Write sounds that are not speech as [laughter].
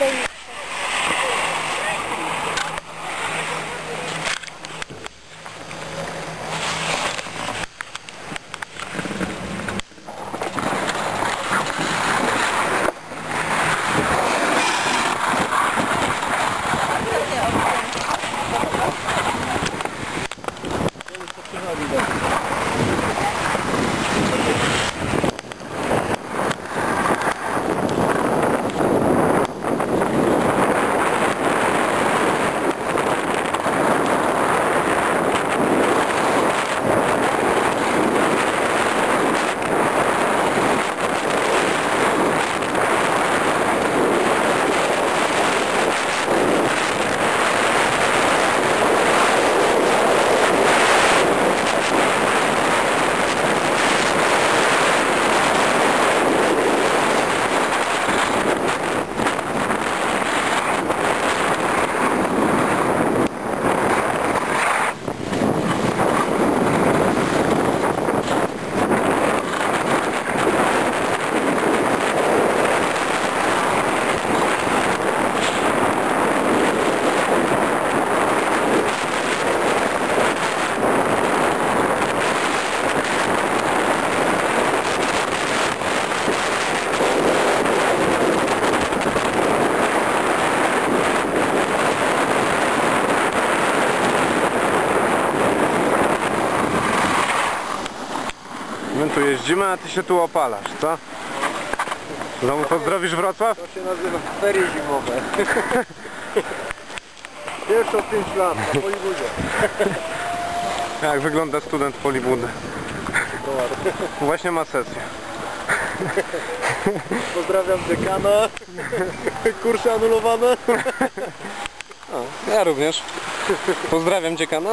they tu jeździmy, a ty się tu opalasz, co? Znowu pozdrowisz Wrocław? To się nazywa ferie zimowe. Pierwsze od 5 lat na Hollywoodzie. [laughs] Jak wygląda student Hollywoodu? Właśnie ma sesję. Pozdrawiam dziekana. Kursze anulowane. Ja również. Pozdrawiam dziekana.